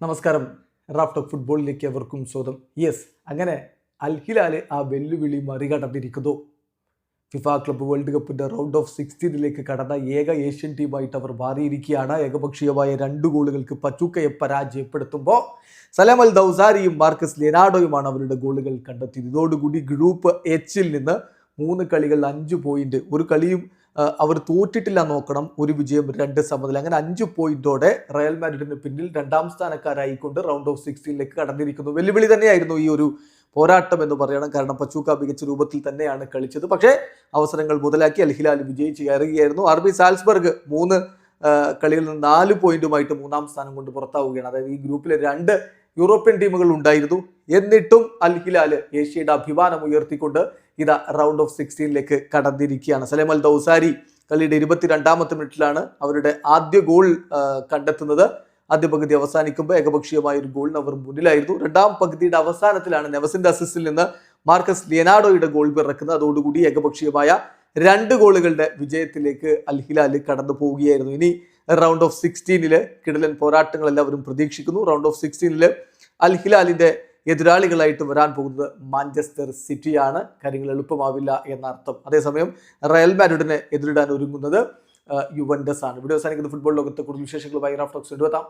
നമസ്കാരം. Raft of ഫുട്ബോളിലേക്ക് അവർക്കും സ്വാഗതം. യെസ് അങ്ങനെ അൽ ആ വെല്ലുവിളി മറികടന്നിരിക്കുന്നു. ഫിഫ ക്ലബ്ബ് വേൾഡ് കപ്പിന്റെ റൗണ്ട് ഓഫ് സിക്സ്റ്റീനിലേക്ക് കടന്ന ഏക ഏഷ്യൻ ടീമായിട്ട് അവർ മാറിയിരിക്കുകയാണ്. ഏകപക്ഷീയമായ രണ്ട് ഗോളുകൾക്ക് പച്ചൂക്കയെ പരാജയപ്പെടുത്തുമ്പോൾ സലാം അൽ ദൗസാരിയും മാർക്കസ് ലെനാഡോയുമാണ് അവരുടെ ഗോളുകൾ കണ്ടെത്തിയത്. ഇതോടുകൂടി ഗ്രൂപ്പ് എച്ചിൽ നിന്ന് മൂന്ന് കളികൾ അഞ്ച് പോയിന്റ് ഒരു കളിയും അവർ തോറ്റിട്ടില്ല നോക്കണം. ഒരു വിജയം രണ്ട് സമനില. അങ്ങനെ അഞ്ച് പോയിന്റോടെ റയൽ മാഡ്രിഡിന് പിന്നിൽ രണ്ടാം സ്ഥാനക്കാരായിക്കൊണ്ട് റൗണ്ട് ഓഫ് സിക്സ്റ്റീനിലേക്ക് കടന്നിരിക്കുന്നു. വെല്ലുവിളി തന്നെയായിരുന്നു ഈ ഒരു പോരാട്ടം എന്ന് പറയണം. കാരണം പച്ചൂക്ക മികച്ച രൂപത്തിൽ തന്നെയാണ് കളിച്ചത്. പക്ഷേ അവസരങ്ങൾ മുതലാക്കി അൽഹിലാൽ വിജയിച്ച് കയറുകയായിരുന്നു. ആർ ബി സാൽസ്ബർഗ് മൂന്ന് കളിയിൽ നിന്ന് നാല് പോയിന്റുമായിട്ട് മൂന്നാം സ്ഥാനം കൊണ്ട് പുറത്താവുകയാണ്. അതായത് ഈ ഗ്രൂപ്പിലെ രണ്ട് യൂറോപ്യൻ ടീമുകൾ ഉണ്ടായിരുന്നു. എന്നിട്ടും അൽ ഹിലാൽ ഏഷ്യയുടെ അഭിമാനം ഉയർത്തിക്കൊണ്ട് ഇതാ റൗണ്ട് ഓഫ് സിക്സ്റ്റീനിലേക്ക് കടന്നിരിക്കുകയാണ്. സലേം അൽ ദൗസാരി കളിയുടെ ഇരുപത്തിരണ്ടാമത്തെ മിനിറ്റിലാണ് അവരുടെ ആദ്യ ഗോൾ കണ്ടെത്തുന്നത്. ആദ്യ പകുതി അവസാനിക്കുമ്പോൾ ഏകപക്ഷീയമായ ഒരു ഗോളിന് അവർ മുന്നിലായിരുന്നു. രണ്ടാം പകുതിയുടെ അവസാനത്തിലാണ് നെവസിന്റെ അസിസ്റ്റിൽ നിന്ന് മാർക്കസ് ലിയനാഡോയുടെ ഗോൾ പിറക്കുന്നത്. അതോടുകൂടി ഏകപക്ഷീയമായ രണ്ട് ഗോളുകളുടെ വിജയത്തിലേക്ക് അൽ ഹിലാൽ കടന്നു പോവുകയായിരുന്നു. ഇനി റൗണ്ട് ഓഫ് സിക്സ്റ്റീനിൽ കിടലൻ പോരാട്ടങ്ങൾ എല്ലാവരും പ്രതീക്ഷിക്കുന്നു. റൗണ്ട് ഓഫ് സിക്സ്റ്റീനിൽ അൽ ഹിലാലിന്റെ എതിരാളികളായിട്ട് വരാൻ പോകുന്നത് മാഞ്ചസ്റ്റർ സിറ്റിയാണ്. കാര്യങ്ങൾ എളുപ്പമാവില്ല എന്നർത്ഥം. അതേസമയം റയൽ മാഡ്രിഡിനെ എതിരിടാൻ ഒരുങ്ങുന്നത് യുവൻഡസ് ആണ് വീഡിയോ അവസാനിക്കുന്ന. ഫുട്ബോൾ ലോകത്തെ കൂടുതൽ വിശേഷങ്ങളുമായി റാഫ്റ്റോക്സ് എടുത്താം